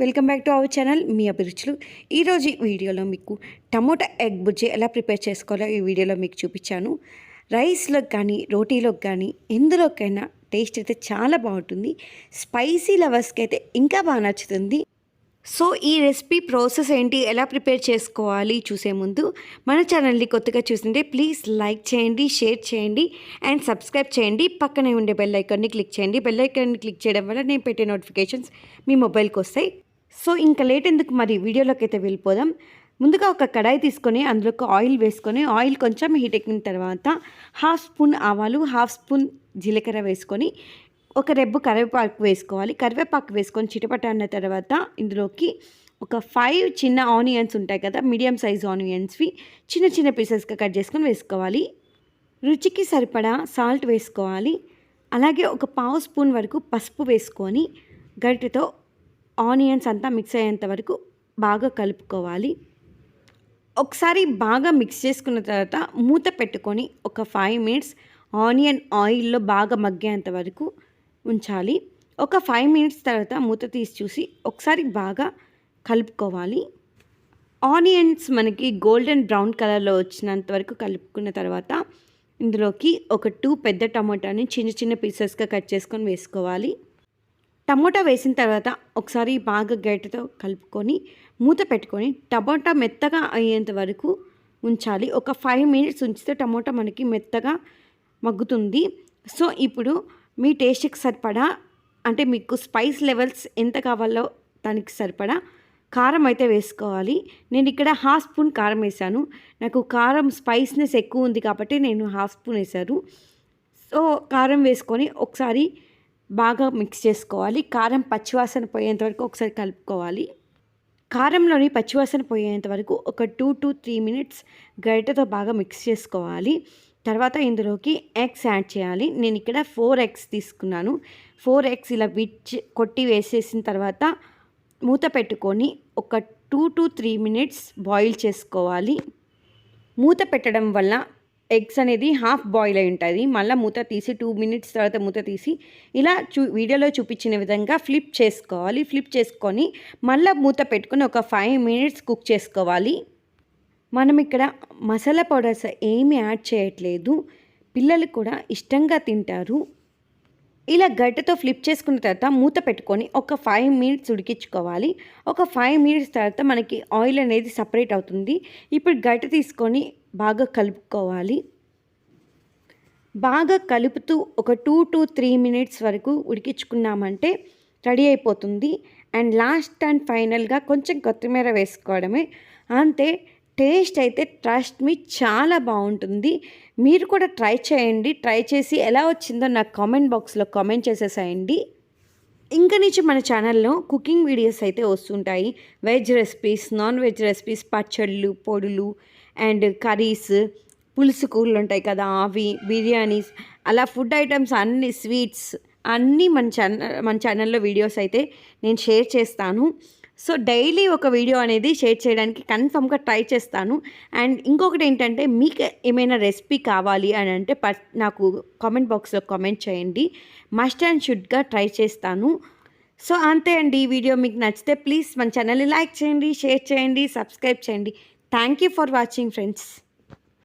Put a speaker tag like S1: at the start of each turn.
S1: Welcome back to our channel. మీ అభిరుచులు. ఈరోజు ఈ వీడియోలో మీకు టమోటా ఎగ్ బుజ్జి ఎలా ప్రిపేర్ చేసుకోవాలో ఈ వీడియోలో మీకు చూపించాను. రైస్లోకి కానీ రోటీలోకి కానీ ఎందులోకైనా టేస్ట్ అయితే చాలా బాగుంటుంది. స్పైసీ లవర్స్కి అయితే ఇంకా బాగా నచ్చుతుంది. సో ఈ రెసిపీ ప్రాసెస్ ఏంటి? ఎలా ప్రిపేర్ చేసుకోవాలి? చూసే ముందు మన ఛానల్ని కొత్తగా చూసింటే ప్లీజ్ లైక్ చేయండి షేర్ చేయండి అండ్ సబ్స్క్రైబ్ చేయండి. పక్కనే ఉండే బెల్ ఐకాన్ని క్లిక్ చేయండి. బెల్ ఐకాన్ని క్లిక్ చేయడం వల్ల నేను పెట్టే నోటిఫికేషన్స్ మీ మొబైల్కి వస్తాయి. సో ఇంకా లేట్ ఎందుకు మరి? వీడియోలోకి అయితే వెళ్ళిపోదాం. ముందుగా ఒక కడాయి తీసుకొని అందులోకి ఆయిల్ వేసుకొని ఆయిల్ కొంచెం హీట్ ఎక్కిన తర్వాత హాఫ్ స్పూన్ ఆవాలు హాఫ్ స్పూన్ జీలకర్ర వేసుకొని ఒక రెబ్బు కరివేపాకు వేసుకోవాలి. కరివేపాకు వేసుకొని చిటపట అన్న తర్వాత ఇందులోకి ఒక ఫైవ్ చిన్న ఆనియన్స్ ఉంటాయి కదా మీడియం సైజ్ ఆనియన్స్వి చిన్న చిన్న పీసెస్గా కట్ చేసుకొని వేసుకోవాలి. రుచికి సరిపడా సాల్ట్ వేసుకోవాలి. అలాగే ఒక పావు స్పూన్ వరకు పసుపు వేసుకొని గరిటెతో ఆనియన్స్ అంతా మిక్స్ అయ్యేంత వరకు బాగా కలుపుకోవాలి. ఒకసారి బాగా మిక్స్ చేసుకున్న తర్వాత మూత పెట్టుకొని ఒక ఫైవ్ మినిట్స్ ఆనియన్ ఆయిల్లో బాగా మగ్గేంత వరకు ఉంచాలి. ఒక ఫైవ్ మినిట్స్ తర్వాత మూత తీసి చూసి ఒకసారి బాగా కలుపుకోవాలి. ఆనియన్స్ మనకి గోల్డెన్ బ్రౌన్ కలర్లో వచ్చినంత వరకు కలుపుకున్న తర్వాత ఇందులోకి ఒక టూ పెద్ద టమాటాని చిన్న చిన్న పీసెస్గా కట్ చేసుకొని వేసుకోవాలి. టమోటా వేసిన తర్వాత ఒకసారి బాగా గరిటెతో కలుపుకొని మూత పెట్టుకొని టమోటా మెత్తగా అయ్యేంత వరకు ఉంచాలి. ఒక ఫైవ్ మినిట్స్ ఉంచితే టమోటా మనకి మెత్తగా మగ్గుతుంది. సో ఇప్పుడు మీ టేస్ట్కి సరిపడా అంటే మీకు స్పైస్ లెవెల్స్ ఎంత కావాలో దానికి సరిపడా కారం అయితే వేసుకోవాలి. నేను ఇక్కడ హాఫ్ స్పూన్ కారం వేసాను. నాకు కారం స్పైస్నెస్ ఎక్కువ ఉంది కాబట్టి నేను హాఫ్ స్పూన్ వేసాను సో కారం వేసుకొని ఒకసారి బాగా మిక్స్ చేసుకోవాలి. కారం పచ్చివాసన పోయేంత వరకు ఒకసారి కలుపుకోవాలి. కారంలోని పచ్చివాసన పోయేంత వరకు ఒక టూ టు త్రీ మినిట్స్ గరిటెతో బాగా మిక్స్ చేసుకోవాలి. తర్వాత ఇందులోకి ఎగ్స్ యాడ్ చేయాలి. నేను ఇక్కడ ఫోర్ ఎగ్స్ తీసుకున్నాను. ఫోర్ ఎగ్స్ ఇలా విచ్ కొట్టి వేసేసిన తర్వాత మూత పెట్టుకొని ఒక two to three minutes boil చేసుకోవాలి. మూత పెట్టడం వల్ల ఎగ్స్ అనేది హాఫ్ బాయిల్ అయి ఉంటుంది. మళ్ళీ మూత తీసి టూ మినిట్స్ తర్వాత మూత తీసి ఇలా చూ వీడియోలో చూపించిన విధంగా ఫ్లిప్ చేసుకోవాలి. ఫ్లిప్ చేసుకొని మళ్ళీ మూత పెట్టుకొని ఒక ఫైవ్ మినిట్స్ కుక్ చేసుకోవాలి. మనం ఇక్కడ మసాలా పౌడర్స్ ఏమీ యాడ్ చేయట్లేదు. పిల్లలు కూడా ఇష్టంగా తింటారు. ఇలా గడ్డతో ఫ్లిప్ చేసుకున్న తర్వాత మూత పెట్టుకొని ఒక ఫైవ్ మినిట్స్ ఉడికించుకోవాలి. ఒక ఫైవ్ మినిట్స్ తర్వాత మనకి ఆయిల్ అనేది సపరేట్ అవుతుంది. ఇప్పుడు గడ్డ తీసుకొని బాగా కలుపుకోవాలి. బాగా కలుపుతూ ఒక టూ టు త్రీ మినిట్స్ వరకు ఉడికించుకున్నామంటే రెడీ అయిపోతుంది. అండ్ లాస్ట్ అండ్ ఫైనల్గా కొంచెం కొత్తిమీర వేసుకోవడమే. అంతే టేస్ట్ అయితే ట్రస్ట్ మీ చాలా బాగుంటుంది. మీరు కూడా ట్రై చేయండి. ట్రై చేసి ఎలా వచ్చిందో నాకు కామెంట్ బాక్స్లో కామెంట్ చేసేసేయండి. ఇంకా నుంచి మన ఛానల్లో కుకింగ్ వీడియోస్ అయితే వస్తుంటాయి. Veg recipes non veg recipes పచ్చళ్ళు పొడులు అండ్ కర్రీస్ పులుసు కూరలు ఉంటాయి కదా అవి బిర్యానీస్ అలా ఫుడ్ ఐటమ్స్ అన్ని స్వీట్స్ అన్నీ మన ఛానల్ మన ఛానల్లో వీడియోస్ అయితే నేను షేర్ చేస్తాను. సో డైలీ ఒక వీడియో అనేది షేర్ చేయడానికి కన్ఫర్మ్గా ట్రై చేస్తాను. అండ్ ఇంకొకటి ఏంటంటే మీకు ఏమైనా రెసిపీ కావాలి అని అంటే పర్ నాకు కామెంట్ బాక్స్లో కామెంట్ చేయండి. మస్ట్ అండ్ షుడ్గా ట్రై చేస్తాను. సో అంతే అండి ఈ వీడియో మీకు నచ్చితే ప్లీజ్ మన ఛానల్ని లైక్ చేయండి షేర్ చేయండి సబ్స్క్రైబ్ చేయండి. Thank you for watching friends.